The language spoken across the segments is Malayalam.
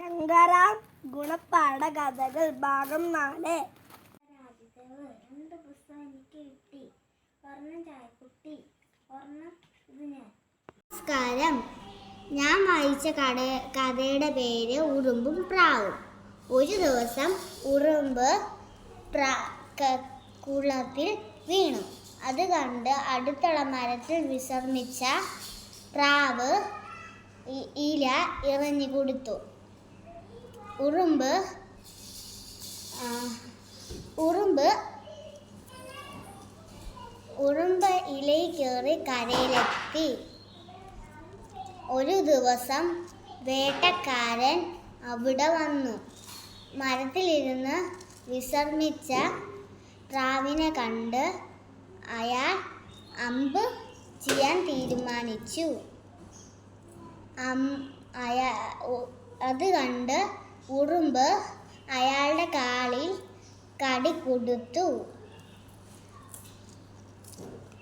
ശങ്കരാം ഗുണപാഠ കഥകൾ ഭാഗം നാല്. രണ്ട് പുസ്തകം എനിക്ക് കിട്ടി. ചായക്കുട്ടി നമസ്കാരം. ഞാൻ വായിച്ച കട കഥയുടെ പേര് ഉറുമ്പും പ്രാവും. ഒരു ദിവസം ഉറുമ്പ് പ്രാ കുളത്തിൽ വീണു. അത് കണ്ട് അടുത്തുള്ള മരത്തിൽ വിശ്രമിച്ച പ്രാവ് ഇല എറിഞ്ഞു കൊടുത്തു. ഉറുമ്പ് ഉറുമ്പ് ഉറുമ്പ് ഇലയിൽ കയറി കരയിലെത്തി. ഒരു ദിവസം വേട്ടക്കാരൻ അവിടെ വന്നു. മരത്തിലിരുന്ന് വിസർമിച്ച പ്രാവിനെ കണ്ട് അയാൾ അമ്പ് ചെയ്യാൻ തീരുമാനിച്ചു. അയാ അത് കണ്ട് ഉറുമ്പ് അയാളുടെ കാലിൽ കടി കൊടുത്തു.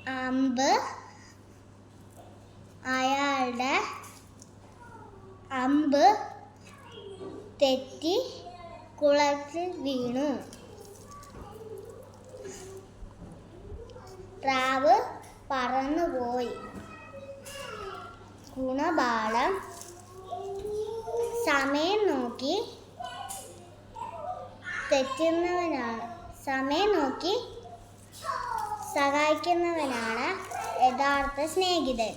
അമ്പ് അയാളുടെ അമ്പ് തെറ്റി കുളത്തിൽ വീണു. പ്രാവ് പറന്നുപോയി. ഗുണപാഠം സമയം നോക്കി തെറ്റുന്നവനാണ്. സമയം നോക്കി സഹായിക്കുന്നവനാണ് യഥാർത്ഥ സ്നേഹിതൻ.